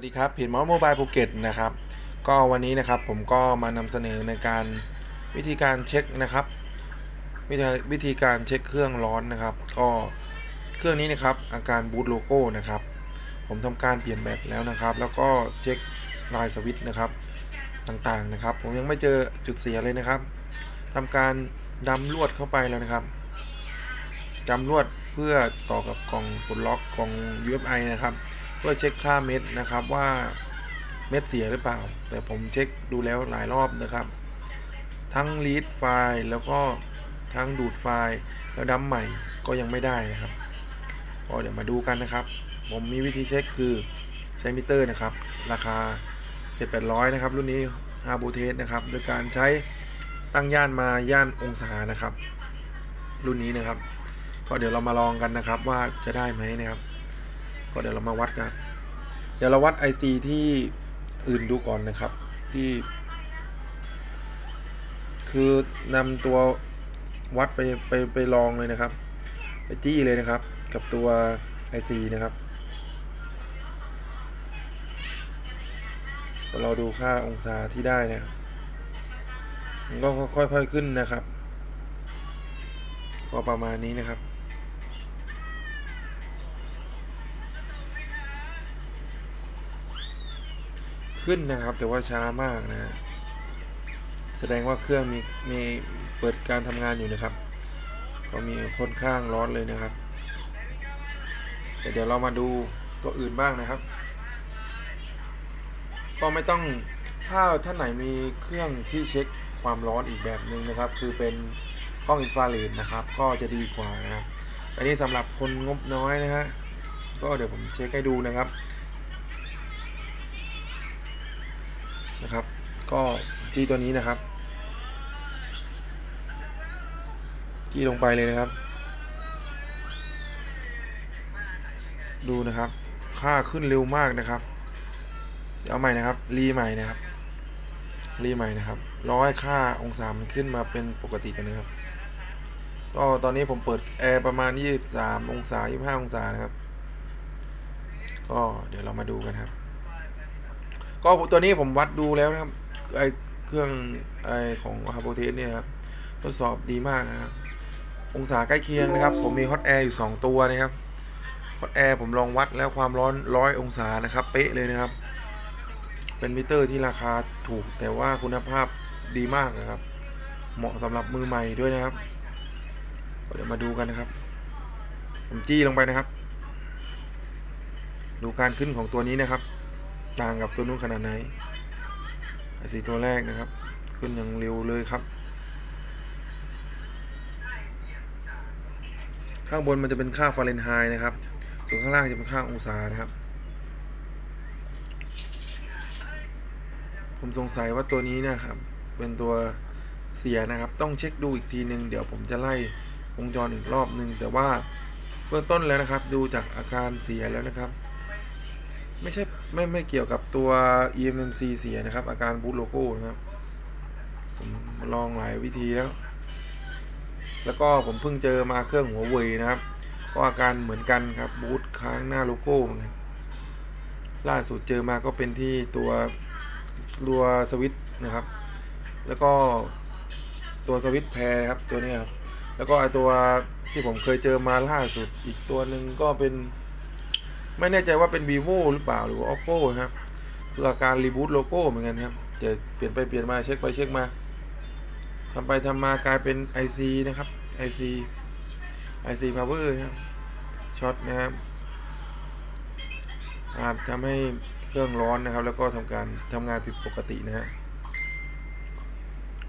วัสดีครับเพจมอสโมบายภูเก็ตนะครับ ก็วันนี้นะครับผมก็มานำเสนอในการวิธีการเช็คนะครับ วิธีวิธีการเช็คเครื่องร้อนนะครับ ก็เครื่องนี้นะครับอาการบูตโลโก้นะครับ ผมทำการเปลี่ยนแบตแล้วนะครับ แล้วก็เช็คลายสวิตช์นะครับต่างๆนะครับ ผมยังไม่เจอจุดเสียเลยนะครับทำการดำลวดเข้าไปแล้วนะครับจำลวดเพื่อต่อกับกล่องปลดล็อกกล่อง UFI นะครับ เพื่อเช็คค่าเม็ดนะครับว่าเม็ดเสียหรือเปล่า แต่ผมเช็คดูแล้วหลายรอบนะครับ ทั้งรีดไฟล์แล้วก็ทั้งดูดไฟล์แล้วดัมใหม่ก็ยังไม่ได้นะครับก็เดี๋ยวมาดูกันนะครับ ผมมีวิธีเช็คคือใช้มิเตอร์นะครับ ราคา 7800 นะครับ รุ่นนี้ฮาบูเทสนะครับ โดยการใช้ตั้งย่านมาย่านองศานะครับ รุ่นนี้นะครับ ก็เดี๋ยวเรามาลองกันนะครับว่าจะได้ไหมนะครับ ก็เดี๋ยวเรามาวัดกันเดี๋ยวเราวัด IC ที่อื่นดูก่อนนะครับ ที่ คือนำตัววัดไปไปไปลองเลยนะครับ ไปจี้เลยนะครับ กับตัว IC นะครับเราดูค่าองศาที่ได้นะครับมันก็ค่อยๆขึ้นนะครับ ก็ประมาณนี้นะครับ ขึ้นนะครับ แต่ว่าช้ามากนะ แสดงว่าเครื่องมีมีเปิดการทำงานอยู่นะครับ ก็มีค่อนข้างร้อนเลยนะครับ แต่เดี๋ยวเรามาดูตัวอื่นบ้างนะครับ ก็ไม่ต้องถ้าท่านไหนมีเครื่องที่เช็คความร้อนอีกแบบหนึ่งนะครับ คือเป็นกล้องอินฟราเรดนะครับ ก็จะดีกว่านะครับอันนี้สำหรับคนงบน้อยนะฮะก็เดี๋ยวผมเช็คให้ดูนะครับ นะครับ ก็จี้ตัวนี้นะครับจี้ลงไปเลยนะครับ ดูนะครับ ค่าขึ้นเร็วมากนะครับ เอาใหม่นะครับ รีใหม่นะครับ รีใหม่นะครับ ร้อยค่าองศามันขึ้นมาเป็นปกติกันนะครับ ก็ตอนนี้ผมเปิดแอร์ประมาณ 23 องศา 25 องศานะครับ ก็เดี๋ยวเรามาดูกันครับ ก็ตัวนี้ผมวัดดูแล้วนะครับไอเครื่องไอของฮาร์โบเทสเนี่ยครับทดสอบดีมากนะครับองศาใกล้เคียงนะครับ ผมมีฮอตแอร์อยู่ 2 ตัวนะครับฮอตแอร์ผมลองวัดแล้วความร้อนร้อยองศานะครับ เป๊ะเลยนะครับ เป็นมิเตอร์ที่ราคาถูกแต่ว่าคุณภาพดีมากนะครับ เหมาะสำหรับมือใหม่ด้วยนะครับเดี๋ยวมาดูกันนะครับ ผมจี้ลงไปนะครับ ดูการขึ้นของตัวนี้นะครับ ต่างกับตัวนู้นขนาดไหนไอสีตัวแรกนะครับ ขึ้นอย่างเร็วเลยครับ ข้างบนมันจะเป็นค่าฟาเรนไฮต์นะครับ ส่วนข้างล่างจะเป็นค่าองศานะครับ ผมสงสัยว่าตัวนี้นะครับ เป็นตัวเสียนะครับ ต้องเช็คดูอีกทีหนึ่งเดี๋ยวผมจะไล่วงจรอีกรอบหนึ่งแต่ว่าเบื้องต้นแล้วนะครับ ดูจากอาการเสียแล้วนะครับ ไม่ใช่ไม่ไม่เกี่ยวกับตัว EMMC เสียนะครับ อาการบูตโลโก้นะครับ ผมลองหลายวิธีแล้ว แล้วก็ผมเพิ่งเจอมาเครื่องหัวเว่ยนะครับ ก็อาการเหมือนกันครับบูตค้างหน้าโลโก้เหมือนกันล่าสุดเจอมาก็เป็นที่ตัวตัวสวิตนะครับ แล้วก็ตัวสวิตแพรครับตัวนี้ครับ แล้วก็ไอตัวที่ผมเคยเจอมาล่าสุดอีกตัวหนึ่งก็เป็น ไม่แน่ใจว่าเป็น vivo หรือเปล่าหรือว่า oppo ครับคืออาการรีบูตโลโก้เหมือนกันครับจะเปลี่ยนไปเปลี่ยนมาเช็คไปเช็คมาทำไปทำมากลายเป็น IC นะครับ IC IC power ครับช็อตนะครับอาจทำให้เครื่องร้อนนะครับ แล้วก็ทำการทำงานผิดปกตินะฮะ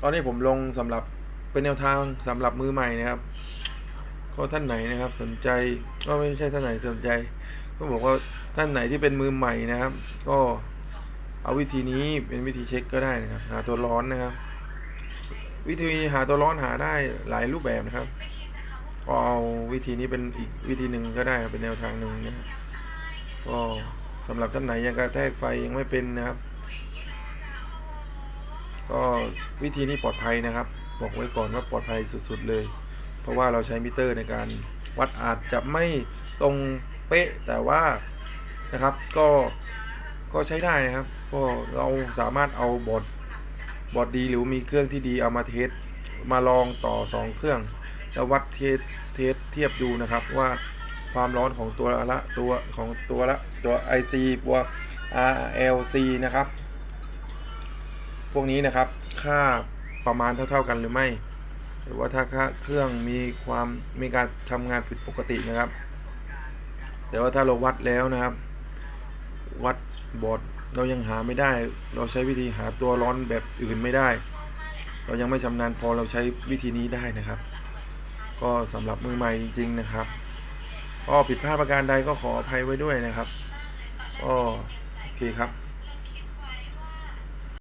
ตอนนี้ผมลงสำหรับเป็นแนวทางสำหรับมือใหม่นะครับ ก็ท่านไหนนะครับ สนใจก็ไม่ใช่ท่านไหนสนใจ ก็บอกว่าท่านไหนที่เป็นมือใหม่นะครับ ก็เอาวิธีนี้เป็นวิธีเช็คก็ได้นะครับ หาตัวร้อนนะครับ วิธีหาตัวร้อนหาได้หลายรูปแบบนะครับก็เอาวิธีนี้เป็นอีกวิธีหนึ่งก็ได้เป็นแนวทางหนึ่งนะครับก็สำหรับท่านไหนยังกระแทกไฟยังไม่เป็นนะครับ ก็วิธีนี้ปลอดภัยนะครับ บอกไว้ก่อนว่าปลอดภัยสุด ๆ เลย เพราะว่าเราใช้มิเตอร์ในการวัดอาจจะไม่ตรง เป๊ะแต่ว่านะครับก็ก็ใช้ได้นะครับ ก็เราสามารถเอาบอร์ดบอร์ดดีหรือมีเครื่องที่ดีเอามาเทสมาลองต่อ 2 เครื่องแล้ววัดเทสเทสเทียบดูนะครับว่าความร้อนของตัวละตัวของตัวละตัว IC ตัว RLC นะครับ พวกนี้นะครับค่าประมาณเท่า ๆกันหรือไม่ หรือว่าถ้าค่าเครื่องมีความมีการทำงานผิดปกตินะครับ แต่ว่าถ้าเราวัดแล้วนะครับ วัดบอร์ดเรายังหาไม่ได้ เราใช้วิธีหาตัวร้อนแบบอื่นไม่ได้ เรายังไม่ชำนาญพอเราใช้วิธีนี้ได้นะครับ ก็สำหรับมือใหม่จริง ๆนะครับก็ผิดพลาดประการใดก็ขออภัยไว้ด้วยนะครับก็โอเคครับ